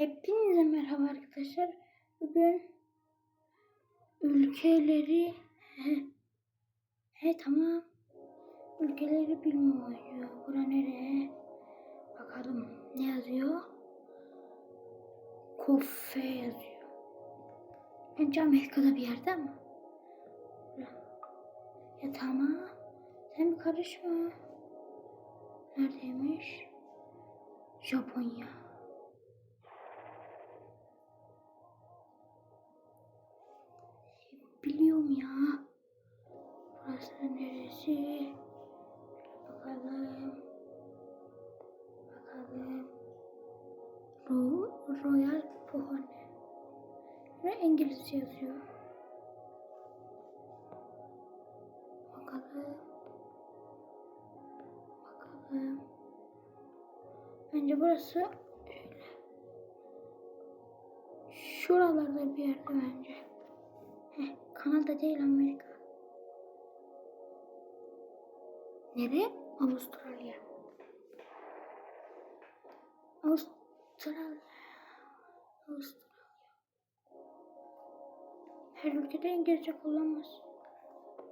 Hepinize merhaba arkadaşlar. Bugün ülkeleri he, he tamam. Ülkeleri bilmiyor. Bura nereye? Bakalım ne yazıyor? Kofe yazıyor. Bence Amerika'da bir yerde ama. Ya tamam. Sen bir karışma. Neredeymiş? Japonya. Biliyorum ya. Burası neresi? Bakalım. Bakalım. Ro Royal Pohone. Ve İngilizce yazıyor. Bakalım. Bakalım. Bence burası. Şuralarda bir yerde bence. Kanada değil Amerika. Nere? Avustralya. Avustralya. Avustralya. Her ülkede İngilizce kullanmaz.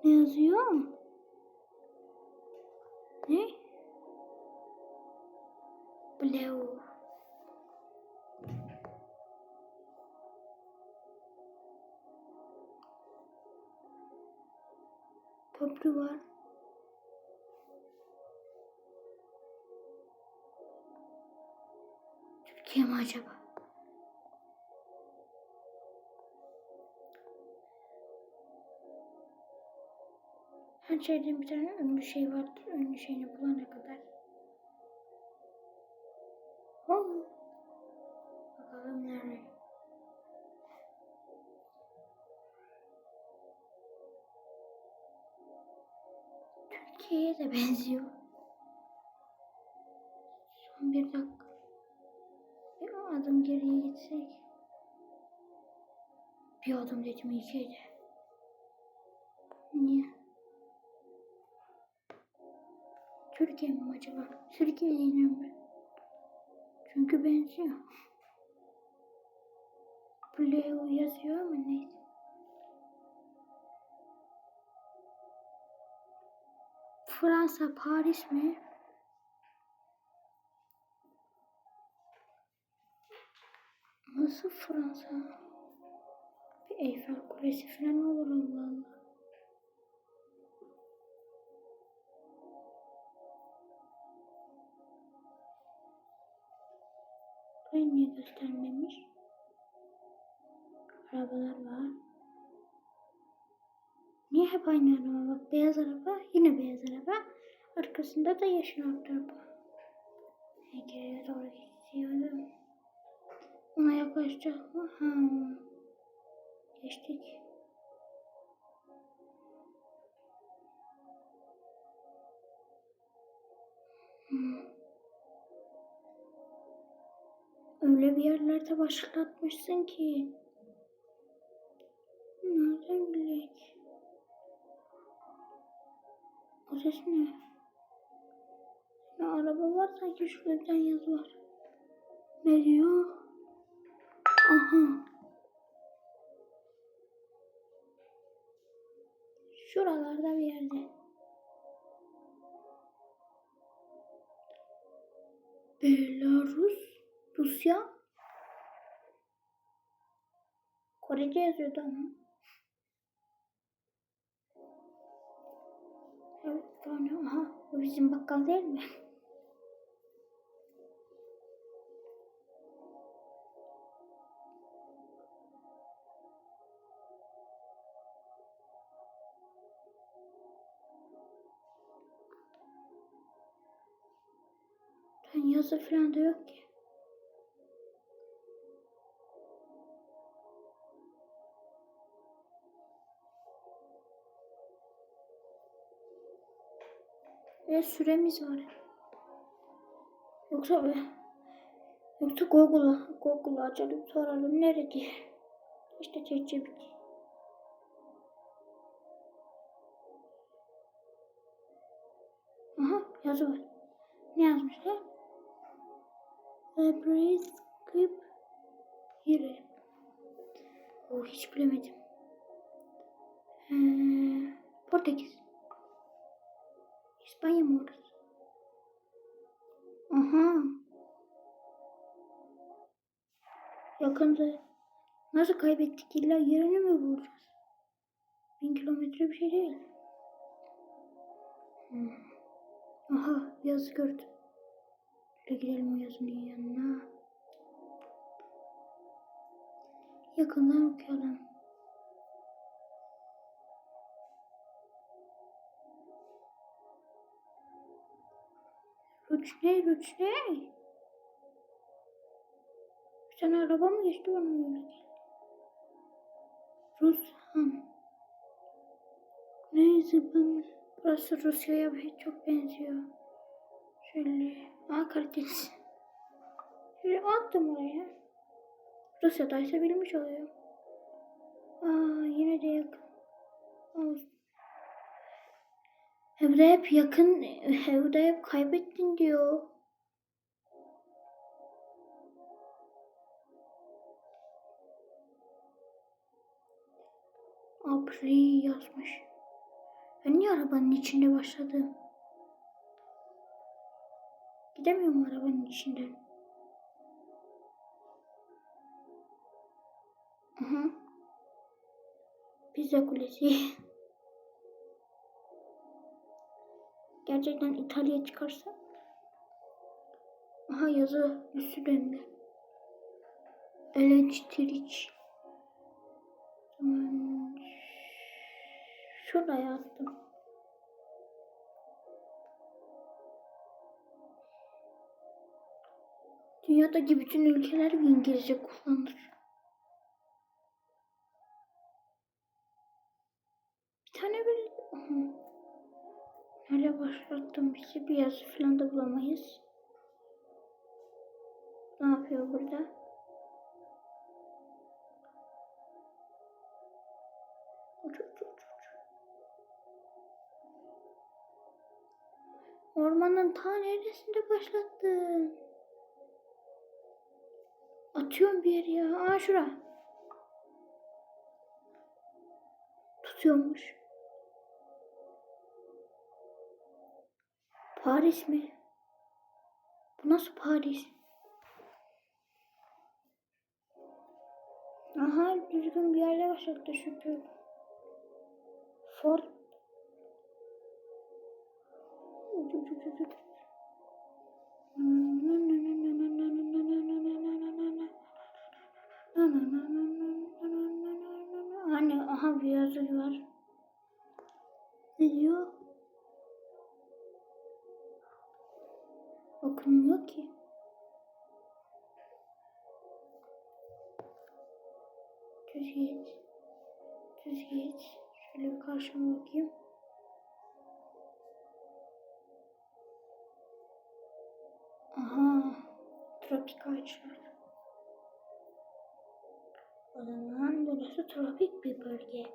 Ne yazıyor? Ne? Blue. Köprü var. Türkiye mi acaba? Her şeyden bir tane ünlü şey vardır. Ünlü şeyini bulana kadar. İyi şeydi. Niye? Türkiye mi acaba? Türkiye diyeceğim ben. Çünkü benziyor. Blue yazıyor ama neyse. Fransa, Paris mi? Nasıl Fransa? Eyfel Kulesi falan olur Allah Allah. Burayı niye göstermemiş? Arabalar var. Niye hep aynı araba? Bak beyaz araba, yine beyaz araba. Arkasında da yeşil araba. Geriye doğru gidiyorum. Ona yaklaşacak mı? Ha. Geçtik. Hmm. Öyle bir yerlerde başlatmışsın ki. Nereden bilek? O ses ne? Ne araba var sanki şurada bir tane yazı var. Ne diyor? Aha. Şuralarda bir yerde. Belarus, Rusya. Korece yazıyordu ama. Evet, aha bu bizim bakkal değil mi? Yazı falan da yok ki. Ve süremiz var. Yoksa yoksa Google'a Google'a açalım soralım nerede. İşte ChatGPT. Aha yazı var. Ne Library skip Girelim. O hiç bilemedim. Ee, Portekiz. İspanya mı orası? Aha. Yakında. Nasıl kaybettik? İlla yerini mi bulacağız? Bin kilometre bir şey değil. Hmm. Aha yazı gördüm. Şöyle gidelim o yazının yanına. Yakından okuyalım. Rüçne rüçne. Bir tane araba mı geçti bana öyle geldi. Rushan. Neyse ben burası Rusya'ya çok benziyor. Şöyle. Aa Karadeniz. Şöyle attım oraya. Rusya'daysa bilmiş oluyor. Aa yine de yakın. Olsun. Evde hep yakın, evde hep kaybettin diyor. April yazmış. Ben niye arabanın içinde başladım? Gidemiyorum arabanın içinden. Aha. Pizza kulesi. Gerçekten İtalya çıkarsa. Aha yazı üstü döndü. Hmm. Şuraya attım. Dünyadaki bütün ülkeler İngilizce kullanır. Bir tane bir... Nereye başlattım bizi? Bir yazı falan da bulamayız. Ne yapıyor burada? Ormanın ta neresinde başlattın? Atıyorum bir yere ya. Aa şura. Tutuyormuş. Paris mi? Bu nasıl Paris? Aha düzgün bir yerde başlattı şükür. Ford. Aha bir yazı var. Ne diyor? Okunmuyor ki. Düz geç. Düz geç. Şöyle bir karşıma bakayım. Aha. Tropik ağaçlar. O zaman burası tropik bir bölge.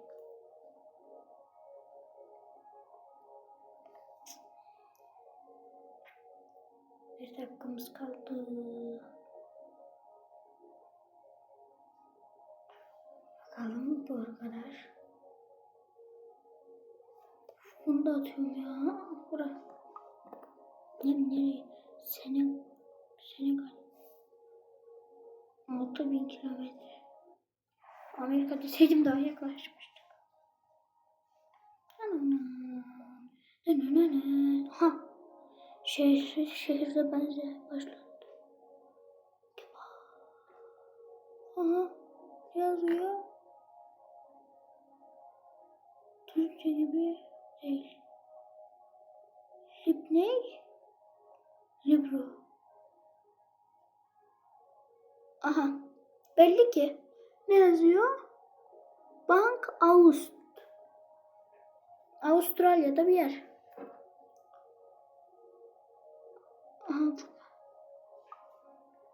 Bir dakikamız kaldı. Bakalım doğru kadar. Bunu da atıyorum ya. Bura. Nereye? nereye? Senegal. Senegal. 6000 kilometre. Amerika deseydim daha yaklaşmıştık. Ha. Şehir, şehirde benze başladı. Aha. Yazıyor. Türkçe gibi değil. Lib ne? Libro. Aha. Belli ki. Ne yazıyor? Bank Aust. Avustralya'da bir yer. Aha.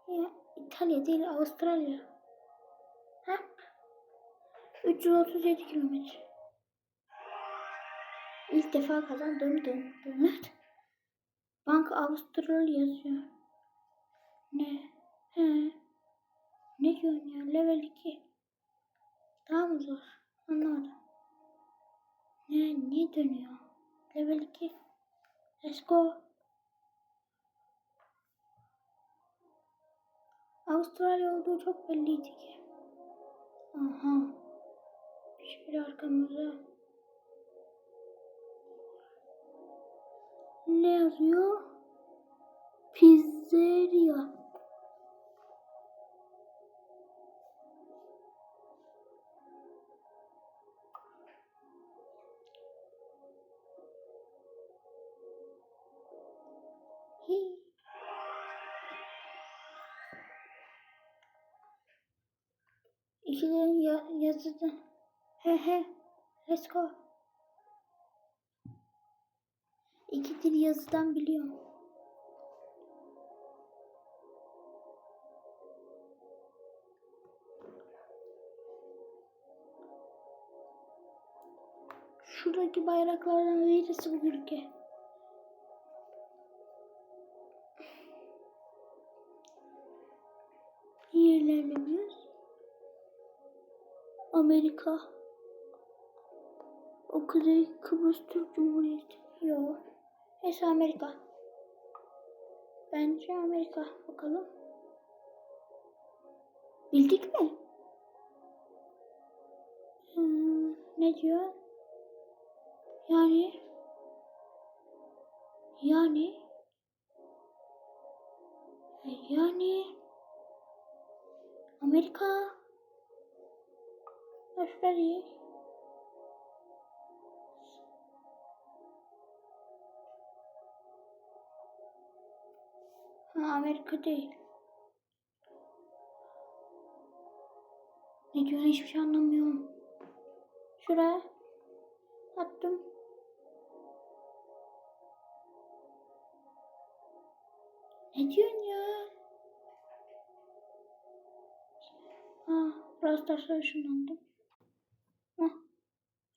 Ya İtalya değil Avustralya. Ha? 337 kilometre. İlk defa kazandım dön dön. Bank Avustralya yazıyor. Ne? He. Ne diyorsun ya? Level 2. Daha mı zor? Anlamadım. Ne, ne dönüyor? Level 2. Let's go. Avustralya olduğu çok belliydi ki. Aha. Şöyle arkamıza. Ne yazıyor? Pizzeria. Yazıda. He he. Let's go. İki dil yazıdan biliyorum. Şuradaki bayraklardan birisi bu ülke. Amerika. O Kuzey Kıbrıs Türk Cumhuriyeti. Yok. Neyse Amerika. Bence Amerika. Bakalım. Bildik mi? Hmm, ne diyor? Yani yani yani Amerika Avustralya Ha, Amerika değil. Ne diyor hiçbir şey anlamıyorum. Şuraya attım. Ne diyorsun ya? Ha, biraz daha ışınlandım.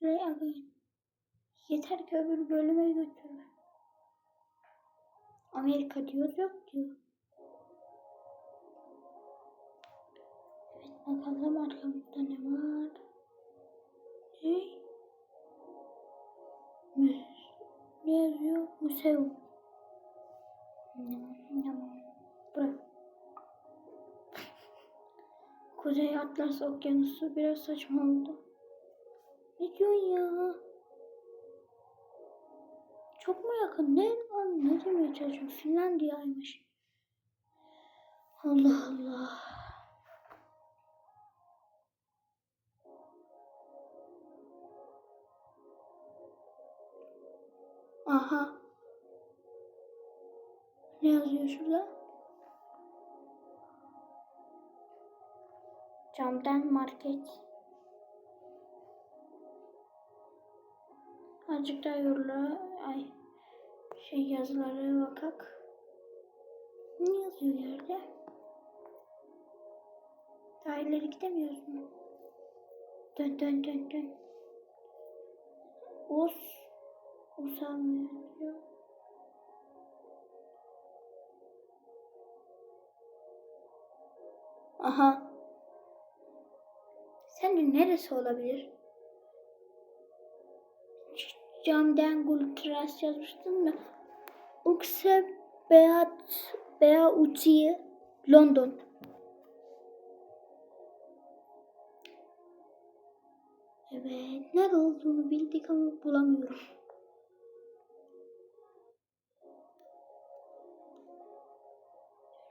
Buraya alayım. Yeter ki öbür bölüme götürme. Amerika diyor yok diyor. Evet bakalım arkamızda ne var? Ne? Ne, ne yazıyor? Museum. Bırak. Kuzey Atlas Okyanusu biraz saçma oldu. Ne diyorsun ya? Çok mu yakın? Ne? Ne demeye çalışıyorum? Finlandiya'ymış. Allah Allah. Aha. Ne yazıyor şurada? Camdan market. Azıcık daha yolla. Ay. Şey yazıları bakak. Ne yazıyor yerde? Daha ileri gidemiyoruz mu? Dön dön dön dön. Us. Usanmıyor. diyor. Aha. Sence neresi olabilir? Camden Gultras yazmıştın da. Ukse Beat Bea Uçi'yi London. Evet, nerede olduğunu bildik ama bulamıyorum.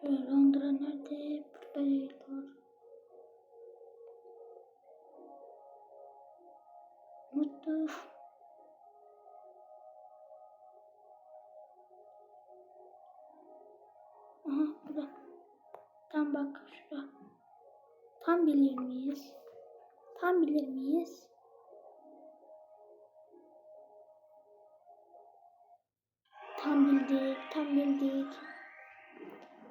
Londra nerede? Burada Bak şurada. Tam bilir miyiz? Tam bilir miyiz? Tam bildik, tam bildik.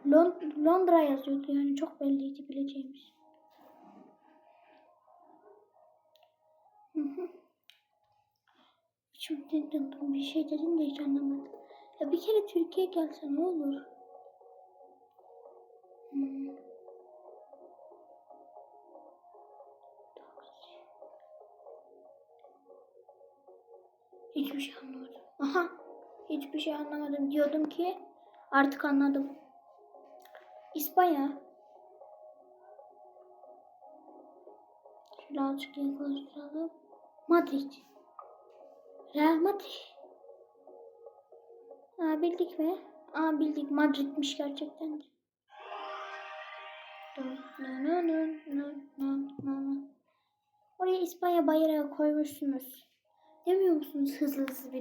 Lon- Londra yazıyordu yani çok belliydi bileceğimiz. Şimdi döndüm bir şey dedim de hiç anlamadım. Ya bir kere Türkiye gelse ne olur? Hmm. Hiçbir şey anlamadım. Diyordum ki artık anladım. İspanya. Şöyle azıcık yaklaştıralım. Madrid. Real Madrid. Aa, bildik mi? Aa bildik. Madrid'miş gerçekten de. Oraya İspanya bayrağı koymuşsunuz. Demiyor musunuz hızlı hızlı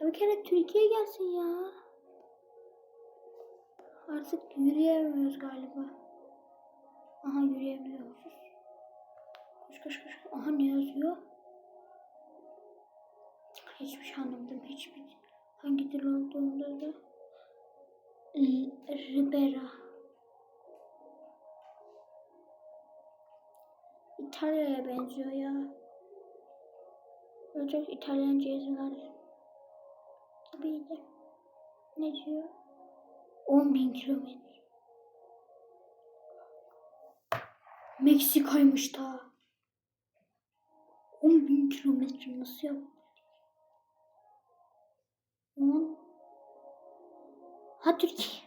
Ya bir kere Türkiye gelsin ya. Artık yürüyemiyoruz galiba. Aha yürüyebiliyoruz. Koş koş koş. Aha ne yazıyor? Hiçbir şey anlamadım. Hiçbir hangi dil olduğunda da Ribera. İtalya'ya benziyor ya. Böyle İtalyanca yazılar gibiydi. Ne diyor? 10 bin kilometre. Meksika'ymış ta. 10 bin kilometre nasıl yap? 10 Ha Türkiye.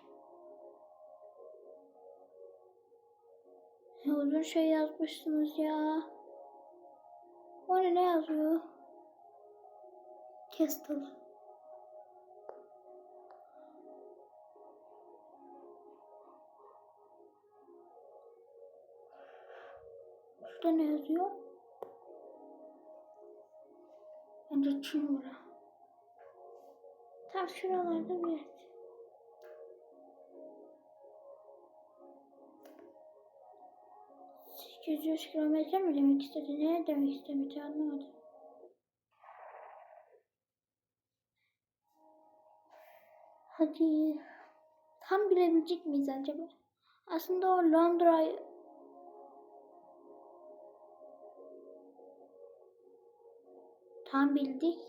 Ne uzun şey yazmışsınız ya. O ne yazıyor? Kestel. Şurada ne yazıyor? Bence Çin bura. Tam şuralarda bir yer. Sekiz kilometre mi demek istedi? Ne demek istemedi anlamadım. Hadi. Tam bilebilecek miyiz acaba? Aslında o Londra tam bildik.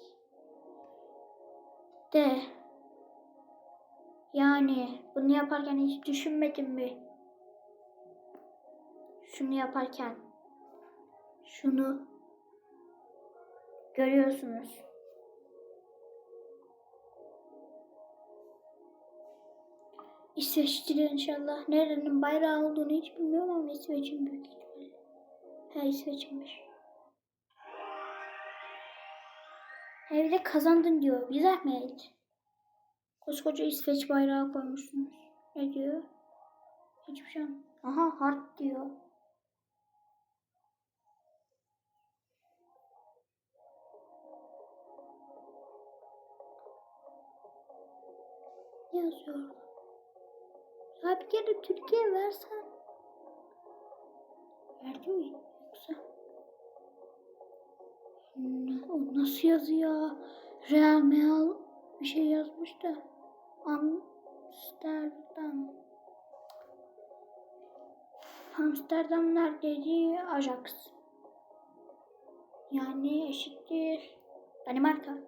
De. Yani bunu yaparken hiç düşünmedim mi? Şunu yaparken. Şunu görüyorsunuz. İsveç'tir inşallah. Nerenin bayrağı olduğunu hiç bilmiyorum ama İsveç'in büyük ihtimalle. Ha İsveç'inmiş. Evde kazandın diyor. Bir zahmet. Koskoca İsveç bayrağı koymuşsunuz. Ne diyor? Hiçbir şey anlamadım. Aha hard diyor. Ne yazıyor? Ya bir kere Türkiye versen. Verdi mi? Yoksa? O nasıl yazıyor? Real Meal bir şey yazmış da. Amsterdam. Amsterdam neredeydi? Ajax. Yani eşittir. Danimarka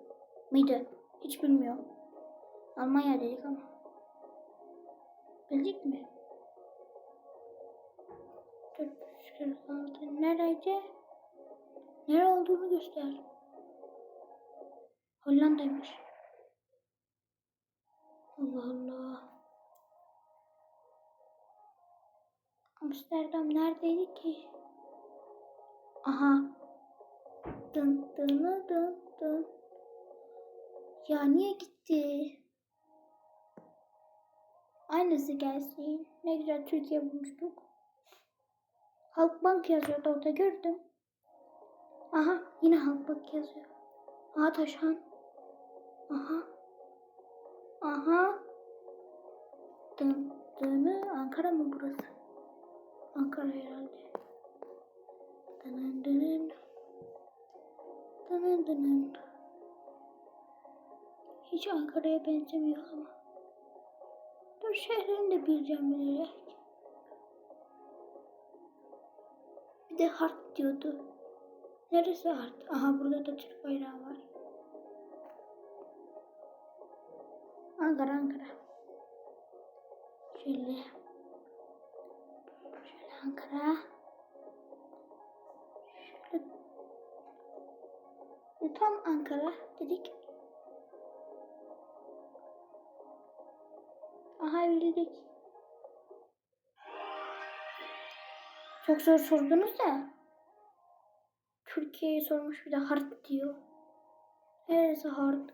mıydı? Hiç bilmiyorum. Almanya dedik ama. Bildik mi? Dur, şurada nereydi? Nere olduğunu göster. Hollanda'ymış. Allah Allah. Amsterdam neredeydi ki? Aha. Dın dın dın dın. Ya niye gitti? Aynısı gelsin. Ne güzel Türkiye bulmuştuk. Halkbank yazıyordu orada gördüm. Aha yine Halkbank yazıyor. Aha Taşan. Aha. Aha. Dın dını Ankara mı burası? Ankara herhalde. Dının dının. Dının dının. Hiç Ankara'ya benzemiyor ama. Dur şehrini de bileceğim bilerek. Bir de Hart diyordu. Neresi Hart? Aha burada da Türk bayrağı var. Ankara Ankara. Şöyle. Ankara. Şöyle. E, Tam Ankara dedik. Aha bildik. Çok zor sordunuz da. Türkiye'yi sormuş bir de hard diyor. Neresi hard?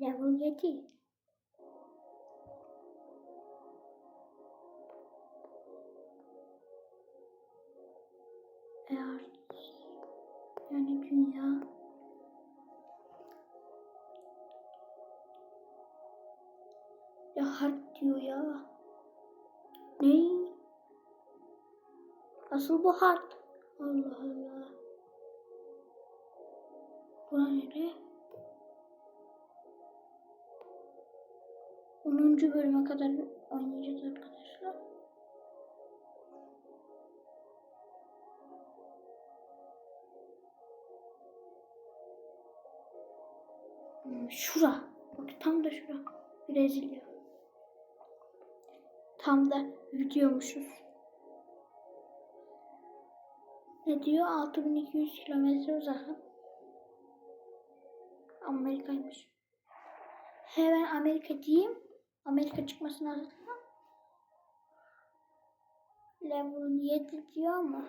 Level 7. Eğer yani dünya ya hard diyor ya. Ne? Asıl bu hard. Allah Allah. Bura nere? 10. bölüme kadar oynayacağız arkadaşlar. Hmm, Şura. Bak tam da şura. Brezilya. Tam da gidiyormuşuz. Ne diyor? 6200 kilometre uzak. Amerika'ymış. Hemen Amerika diyeyim. Amerika çıkmasını hazırla. Level 7 diyor ama.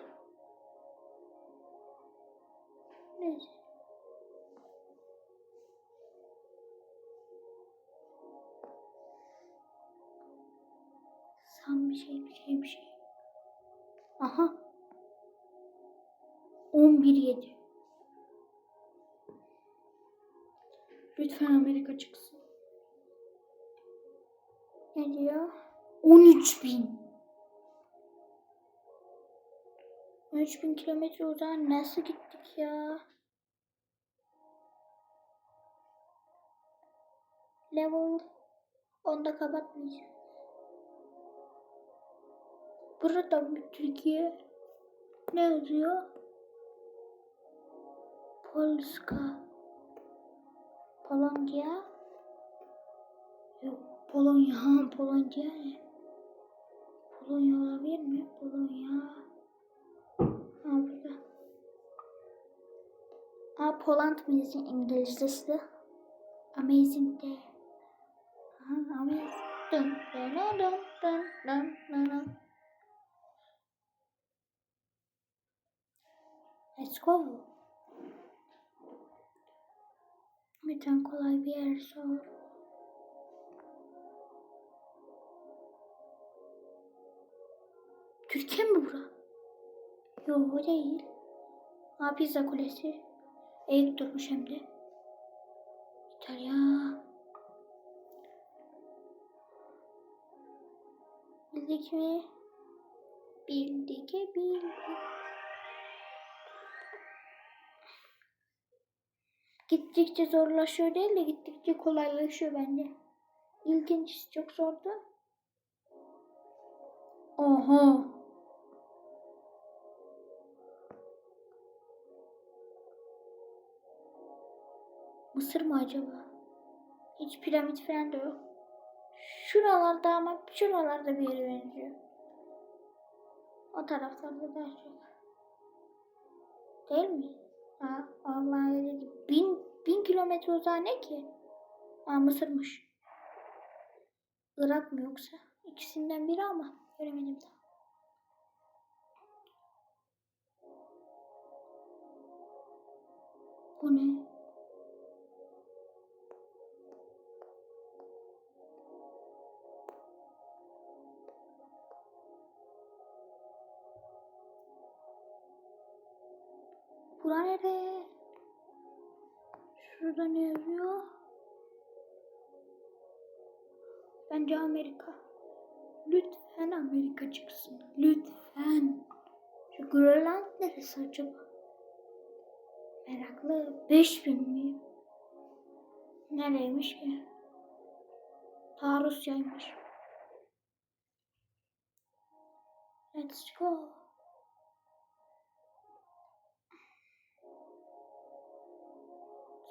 Neyse. San bir şey bir şey bir şey. Lütfen Amerika çıksın. Ne diyor? 13 bin. 13 bin kilometre uzağa nasıl gittik ya? Level 10'da kapatmayacağım. Burada Türkiye ne yazıyor? Polska. Polonya. Yok Polonya. Polonya? Polonya olabilir mi? Polonya. Ha burada. Ha Poland müziğin İngilizcesi. Amazing de. Ha amazing. Dun dun dun dun dun dun dun. Let's go. Lütfen kolay bir yer sor. Türkiye mi bura? Yok o değil. Ha Pizza Kulesi. Eğik durmuş hem de. İtalya. Bildik mi? Bildik bildik. Gittikçe zorlaşıyor değil de gittikçe kolaylaşıyor bence. İlginç çok zordu. Oha. Mısır mı acaba? Hiç piramit falan da yok. Şuralarda ama şuralarda bir yere benziyor. O taraflarda daha çok. Değil mi? Ha, Allah dedi. Bin, bin kilometre uzağa ne ki? Aa, Mısır'mış. Irak mı yoksa? İkisinden biri ama göremedim daha. Bu ne? Bura nere? Şurada ne yazıyor? Bence Amerika. Lütfen Amerika çıksın. Lütfen. Şu Grönland neresi acaba? Meraklı. 5000 mi? Nereymiş ki? Ta Rusya'ymış. Let's go.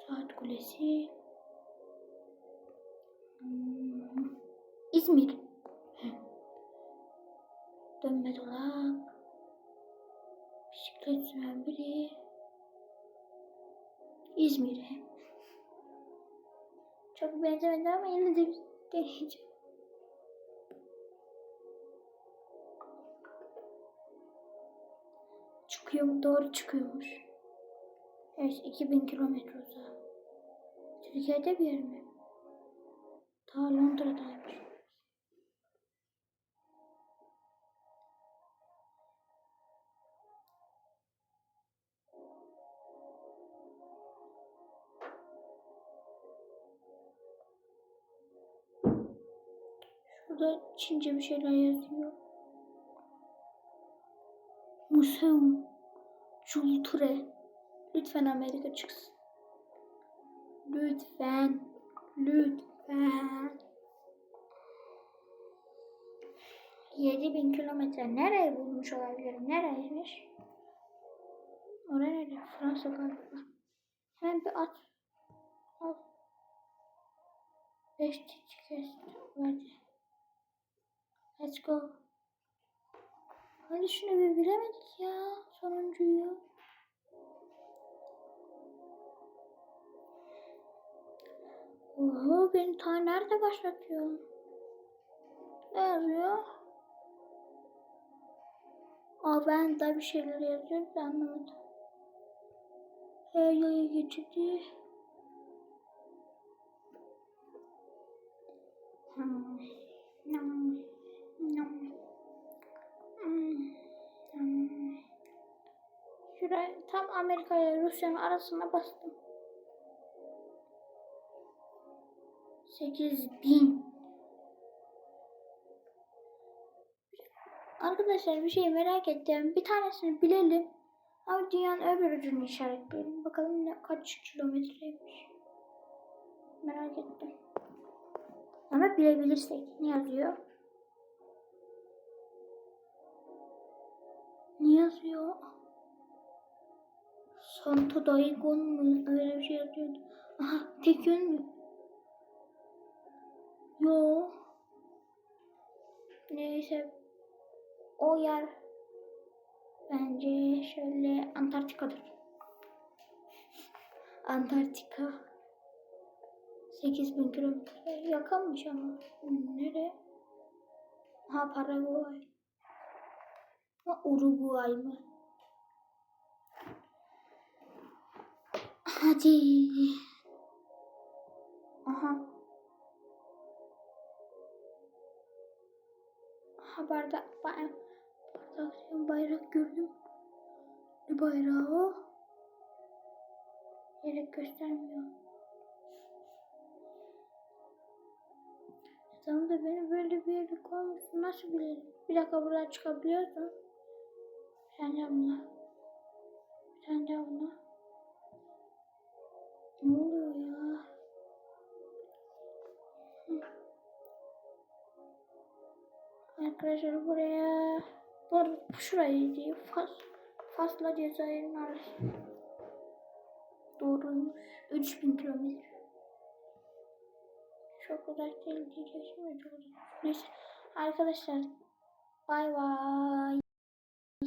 Saat Kulesi. Hmm. İzmir. Dönme dolap. Bisiklet süren biri. İzmir'e. Çok benzemedi ama yine de deneyeceğim. Çıkıyor, doğru çıkıyormuş. Evet, 2000 kilometre uzağa. Türkiye'de bir yer mi? Ta Londra'daymış. Şurada Çince bir şeyler yazıyor. Museum Culture. Lütfen Amerika çıksın. Lütfen. Lütfen. 7000 kilometre nereye bulmuş olabilirim? Nereymiş? Oraya nerede? Fransa galiba. Hemen bir at. Al. 5 ticket verdi. Let's go. Hadi şunu bir bilemedik ya. Sonuncuyu. Oho beni ta nerede başlatıyor? Ne yazıyor? Aa ben de bir şeyler yazıyor ben anlamadım. Ee, yaya geçidi. Hmm. Hmm. Hmm. Şuraya tam Amerika ile Rusya'nın arasına bastım. 8000 Arkadaşlar bir şey merak ettim. Bir tanesini bilelim. Ama dünyanın öbür ucunu işaretleyelim. Bakalım ne, kaç kilometreymiş. Merak ettim. Ama bilebilirsek. Ne yazıyor? Ne yazıyor? Santo Daigon mu? Öyle bir şey yazıyordu. Aha tek yön mü? Yo. Neyse. O yer bence şöyle Antarktika'dır. Antarktika. 8000 kilometre. Yakınmış ama. Nere? Ha Paraguay. Ha Uruguay mı? Hadi. Aha. Haberde bayrak, bayrak, bayrak gördüm. Ne bayrağı o? Yere göstermiyor. Tamam da beni böyle bir yere koymuşsun. Nasıl bilelim? Bir dakika buradan çıkabiliyorsun. Tane daha buna. Tane daha buna. Ne oluyor ya? Arkadaşlar buraya doğru şurayı diye Fas Fas'la Cezayir'in arası. Doğruymuş. 3000 kilometre. Çok uzak değil uzak. Neyse arkadaşlar bay bay.